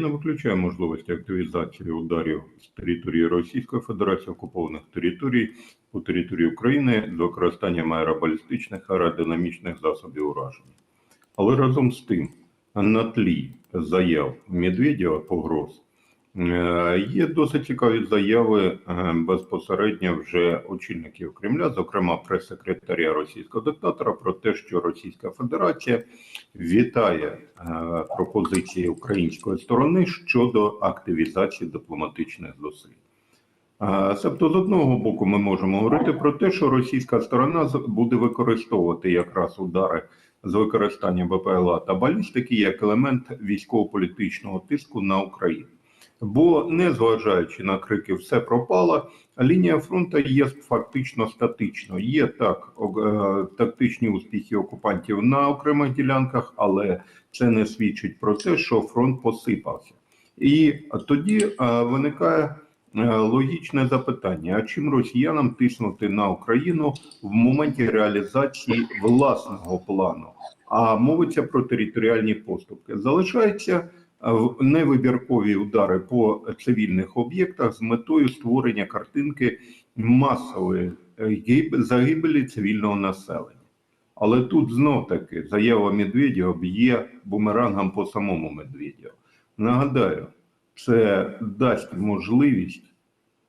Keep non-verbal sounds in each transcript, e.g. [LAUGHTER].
не виключає можливості активізації ударів з території Російської Федерації окупованих територій по території України з використанням аеробалістичних аеродинамічних засобів ураження. Але разом з тим, на тлі заяв Медведєва погроз, є досить цікаві заяви е, безпосередньо вже очільників Кремля, зокрема прес-секретаря російського диктатора, про те, що Російська Федерація вітає е, пропозиції української сторони щодо активізації дипломатичних зусиль. Е, Тобто, з одного боку, ми можемо говорити про те, що російська сторона буде використовувати якраз удари з використанням БПЛА та балістики як елемент військово-політичного тиску на Україну. Бо, незважаючи на крики, все пропало, лінія фронту є фактично статичною. Є так е, тактичні успіхи окупантів на окремих ділянках, але це не свідчить про те, що фронт посипався. І тоді е, виникає е, логічне запитання: а чим росіянам тиснути на Україну в моменті реалізації власного плану? А мовиться про територіальні поступки. Залишається невибіркові удари по цивільних об'єктах з метою створення картинки масової е, загибелі цивільного населення. Але тут знов таки заява Медведєва б'є бумерангом по самому Медведєву. Нагадаю, це дасть можливість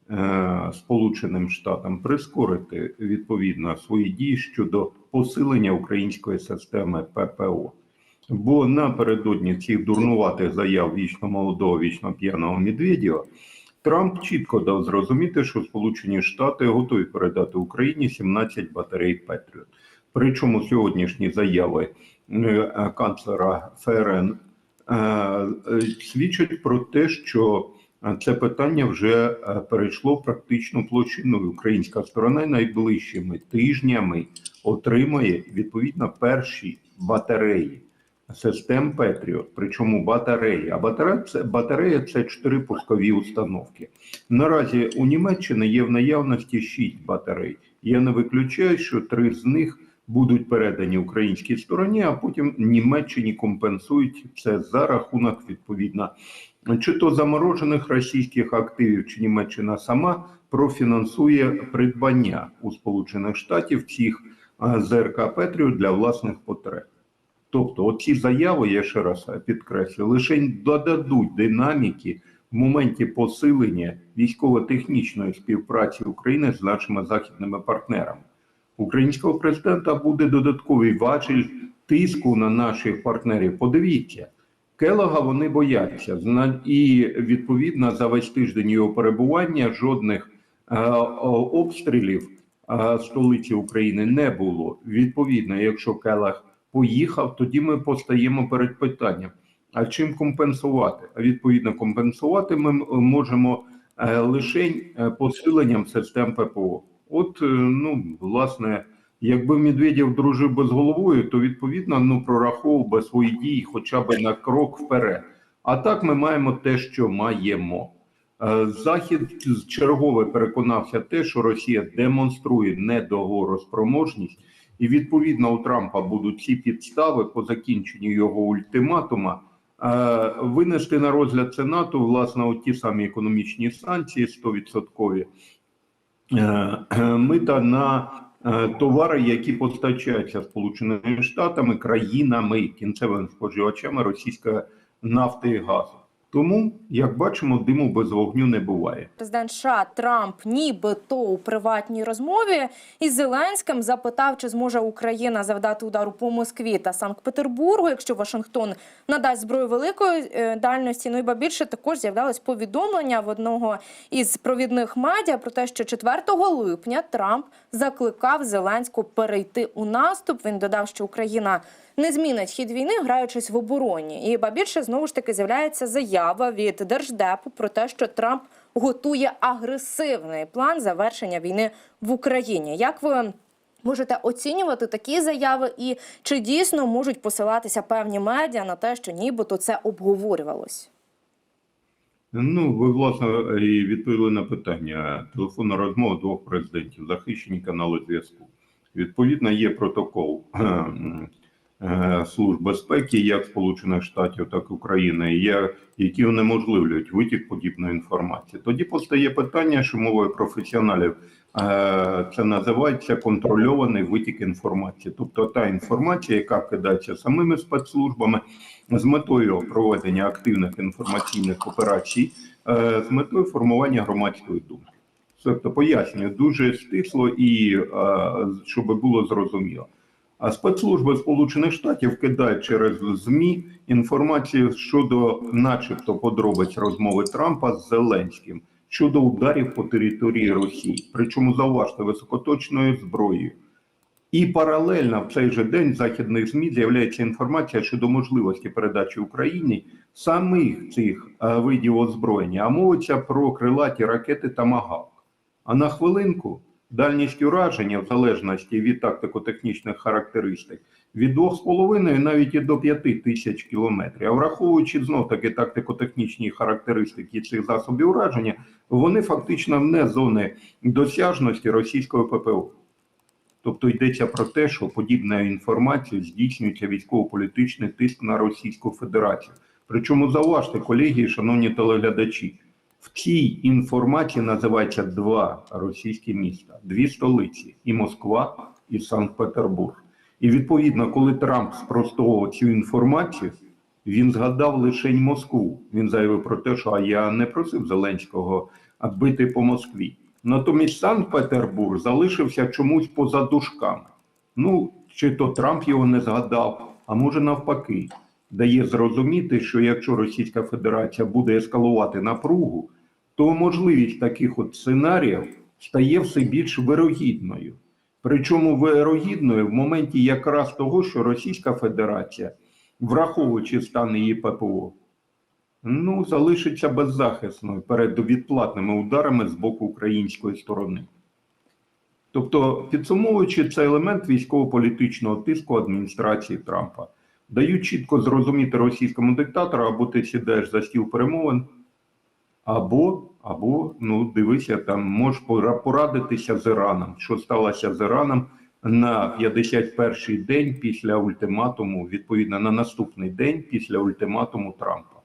е, Сполученим Штатам прискорити відповідно свої дії щодо посилення української системи ППО. Бо напередодні цих дурнуватих заяв вічно молодого, вічно п'яного Медведєва, Трамп чітко дав зрозуміти, що Сполучені Штати готові передати Україні 17 батарей Петріот. Причому сьогоднішні заяви е, канцлера ФРН е, свідчать про те, що це питання вже е, перейшло в практичну площину. Українська сторона найближчими тижнями отримає відповідно перші батареї систем Петріот. Причому батареї. А батарея це батарея це чотири пускові установки. Наразі у Німеччини є в наявності шість батарей. Я не виключаю, що три з них будуть передані українській стороні, а потім Німеччині компенсують це за рахунок відповідно чи то заморожених російських активів, чи Німеччина сама профінансує придбання у Сполучених Штатів цих ЗРК Петріот для власних потреб. Тобто, оці заяви, я ще раз підкреслю, лише додадуть динаміки в моменті посилення військово-технічної співпраці України з нашими західними партнерами. Українського президента буде додатковий важіль тиску на наших партнерів. Подивіться, Келога вони бояться. І відповідно за весь тиждень його перебування жодних е, обстрілів е, столиці України не було. Відповідно, якщо Келаг поїхав, тоді ми постаємо перед питанням: а чим компенсувати? А відповідно, компенсувати ми можемо е, лише е, посиленням систем ППО. От е, ну власне, якби Медведєв дружив би з головою, то відповідно ну прораховував би свої дії, хоча б на крок вперед. А так ми маємо те, що маємо. Захід чергове переконався те, що Росія демонструє недогороспроможність, і відповідно у Трампа будуть ці підстави по закінченню його ультиматума е, винести на розгляд Сенату власне ті самі економічні санкції 100% е, е, мита на е, товари, які постачаються Сполученими Штатами, країнами, кінцевими споживачами російської нафти і газу. Тому, як бачимо, диму без вогню не буває. Президент США Трамп нібито у приватній розмові із Зеленським запитав, чи зможе Україна завдати удару по Москві та Санкт-Петербургу, якщо Вашингтон надасть зброю великої е, дальності. Ну і ба більше також з'являлось повідомлення в одного із провідних медіа про те, що 4 липня Трамп закликав Зеленську перейти у наступ. Він додав, що Україна не змінить хід війни, граючись в обороні. І ба більше знову ж таки з'являється заява від держдепу про те, що Трамп готує агресивний план завершення війни в Україні. Як ви можете оцінювати такі заяви, і чи дійсно можуть посилатися певні медіа на те, що нібито це обговорювалось? Ну, ви власне і відповіли на питання. Телефонна розмова двох президентів, захищені канали зв'язку. Відповідно, є протокол. [CLEARS THROAT] Е, служб безпеки, як Сполучених Штатів, так і України, які унеможливлюють витік подібної інформації. Тоді постає питання, що мовою професіоналів е, це називається контрольований витік інформації, тобто та інформація, яка кидається самими спецслужбами з метою проведення активних інформаційних операцій, е, з метою формування громадської думки. Тобто пояснюю дуже стисло і щоб було зрозуміло. А спецслужби Сполучених Штатів кидають через ЗМІ інформацію щодо, начебто, подробиць розмови Трампа з Зеленським щодо ударів по території Росії, причому зауважте високоточною зброєю. І паралельно в цей же день в західних ЗМІ з'являється інформація щодо можливості передачі Україні самих цих е, видів озброєння, а мовиться про крилаті ракети Тамагавк. А на хвилинку дальність ураження, в залежності від тактико-технічних характеристик, від 2,5 навіть і до 5 тисяч кілометрів. А враховуючи знов таки тактико-технічні характеристики цих засобів ураження, вони фактично не зони досяжності російського ППО. Тобто йдеться про те, що подібною інформацією здійснюється військово-політичний тиск на Російську Федерацію. Причому зауважте, колеги, шановні телеглядачі, в цій інформації називається два російські міста, дві столиці і Москва, і Санкт-Петербург. І відповідно, коли Трамп спростовував цю інформацію, він згадав лише Москву. Він заявив про те, що я не просив Зеленського бити по Москві. Натомість Санкт-Петербург залишився чомусь поза дужками. Ну, чи то Трамп його не згадав, а може навпаки, дає зрозуміти, що якщо Російська Федерація буде ескалувати напругу, то можливість таких от сценаріїв стає все більш вирогідною. Причому вирогідною в моменті якраз того, що Російська Федерація, враховуючи стан її ППО, ну, залишиться беззахисною перед відплатними ударами з боку української сторони. Тобто, підсумовуючи цей елемент військово-політичного тиску адміністрації Трампа, дають чітко зрозуміти російському диктатору, або ти сідаєш за стіл перемовин, або, або ну, дивися, там можеш пора- порадитися з Іраном. Що сталося з Іраном на 51-й день після ультиматуму, відповідно на наступний день після ультиматуму Трампа.